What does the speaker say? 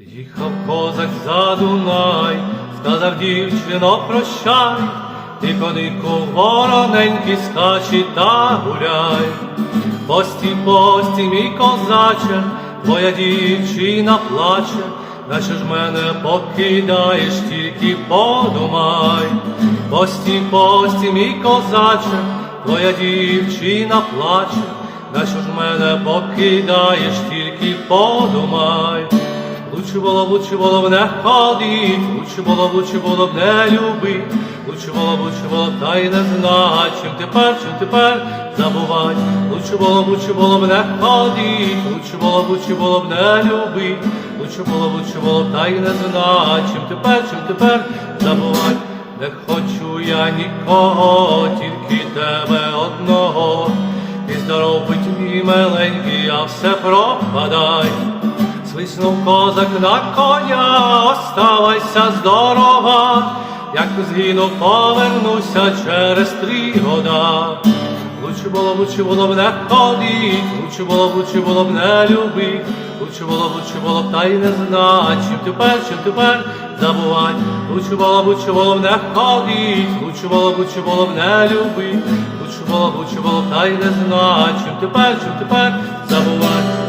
Їхав козак за Дунай, сказав дівчино, прощай, ти конику вороненький скачи та гуляй. Пості, пості, мій козаче, твоя дівчина плаче, наче ж мене покидаєш, тільки подумай. Пості, пості, мій козаче, твоя дівчина плаче, наче ж мене покидаєш, тільки подумай. Лучше було, лучше було б не ходить, лучше було, лучше було б не любить, лучше було, лучше було б та й не знать, чим тепер, чим тепер забувать. Лучше було, лучше було б не ходить, лучше було, лучше було б не любить, лучше було, лучше було б та й не знать, чим тепер, чим тепер забувать. Не хочу я нікого, тільки тебе одного. Ти здоров будь мій миленький, а все пропадай. Свиснув козак на коня, оставайся здорова, як згинув, повернуся через три года. Лучше було, лучше було б не ходить, лучше було, лучше було б не любить, лучше було, лучше було б та й не знать, чим тепер, чим тепер забувать. Лучше було, лучше було б не ходить, лучше було, лучше було б не любить, лучше було, лучше було б та й не знать, чим тепер, чим тепер забувать.